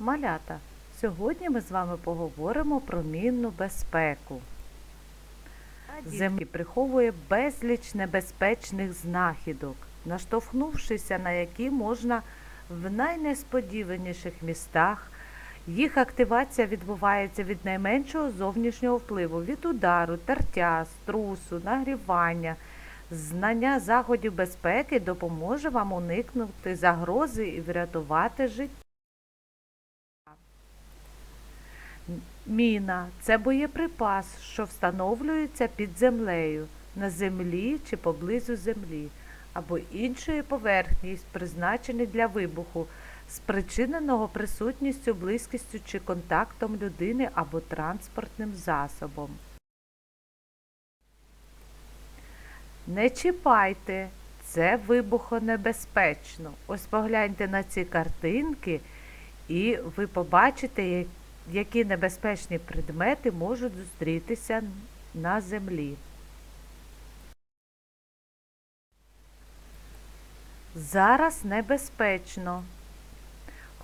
Малята, сьогодні ми з вами поговоримо про мінну безпеку. Землі приховує безліч небезпечних знахідок, наштовхнувшися на які можна в найнесподіваніших містах. Їх активація відбувається від найменшого зовнішнього впливу, від удару, тертя, струсу, нагрівання. Знання заходів безпеки допоможе вам уникнути загрози і врятувати життя. Міна це боєприпас, що встановлюється під землею, на землі чи поблизу землі, або іншої поверхні, призначений для вибуху, спричиненого присутністю, близькістю чи контактом людини або транспортним засобом. Не чіпайте, це вибухонебезпечно. Ось погляньте на ці картинки, і ви побачите, як- які небезпечні предмети можуть зустрітися на землі. Зараз небезпечно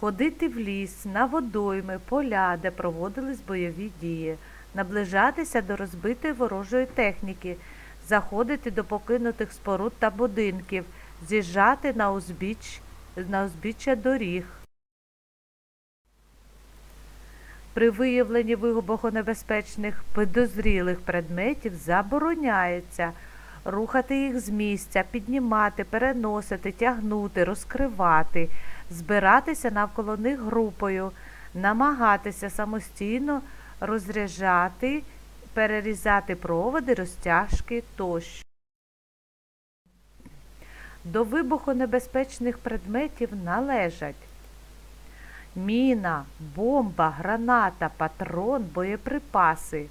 ходити в ліс, на водойми, поля, де проводились бойові дії, наближатися до розбитої ворожої техніки, заходити до покинутих споруд та будинків, з'їжджати на узбіч, на узбіччя доріг. При виявленні вибухонебезпечних підозрілих предметів забороняється рухати їх з місця, піднімати, переносити, тягнути, розкривати, збиратися навколо них групою, намагатися самостійно розряджати, перерізати проводи, розтяжки тощо. До вибухонебезпечних предметів належать міна, бомба, граната, патрон, боєприпаси.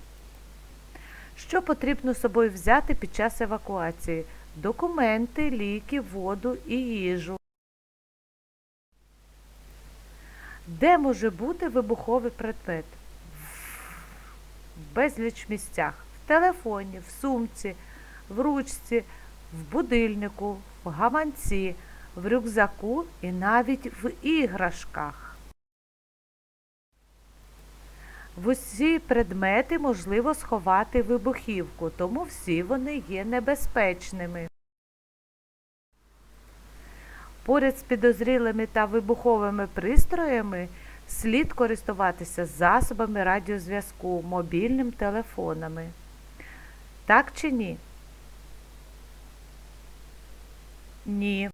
Що потрібно з собою взяти під час евакуації? Документи, ліки, воду і їжу. Де може бути вибуховий предмет? В безліч місцях. В телефоні, в сумці, в ручці, в будильнику, в гаманці, в рюкзаку і навіть в іграшках. В усі предмети можливо сховати вибухівку, тому всі вони є небезпечними. Поряд з підозрілими та вибуховими пристроями слід користуватися засобами радіозв'язку, мобільним телефонами. Так чи ні? Ні.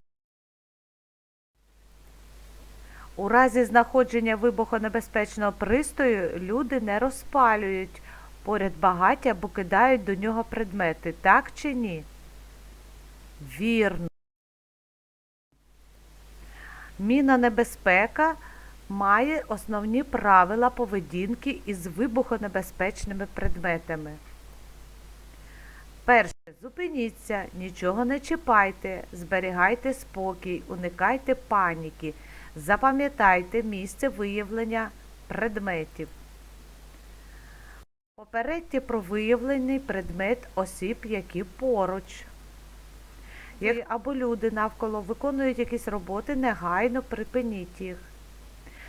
У разі знаходження вибухонебезпечного пристрою люди не розпалюють поряд багаття або кидають до нього предмети, так чи ні? Вірно. Міна небезпека має основні правила поведінки із вибухонебезпечними предметами. Перше. Зупиніться, нічого не чіпайте, зберігайте спокій, уникайте паніки. Запам'ятайте місце виявлення предметів. Попередьте про виявлений предмет осіб, які поруч. Як або люди навколо виконують якісь роботи, негайно припиніть їх.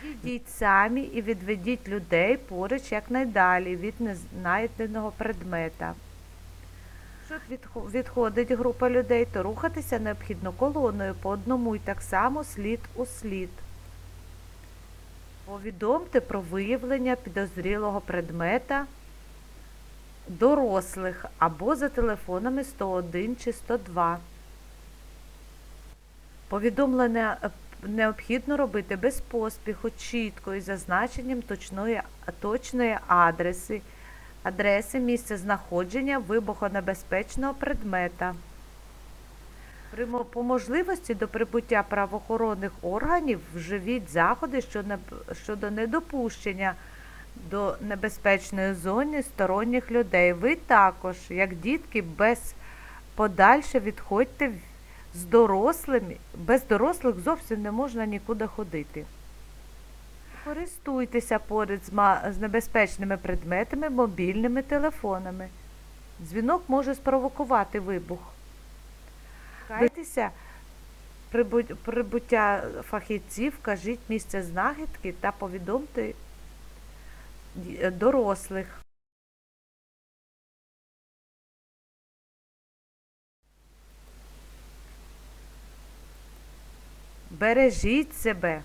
Ідіть самі і відведіть людей поруч якнайдалі від незнайденого предмета. Якщо відходить група людей, то рухатися необхідно колоною по одному і так само слід у слід. Повідомте про виявлення підозрілого предмета дорослих або за телефонами 101 чи 102. Повідомлення е, необхідно робити без поспіху, чітко із зазначенням точної, точної адреси, адреси місця знаходження вибухонебезпечного предмета. По можливості до прибуття правоохоронних органів вживіть заходи щодо недопущення до небезпечної зони сторонніх людей. Ви також, як дітки, без подальше відходьте з дорослими. Без дорослих зовсім не можна нікуди ходити. Користуйтеся поряд з, небезпечними предметами мобільними телефонами. Дзвінок може спровокувати вибух. Кайтеся прибуття фахівців, кажіть місце знахідки та повідомте дорослих. Бережіть себе.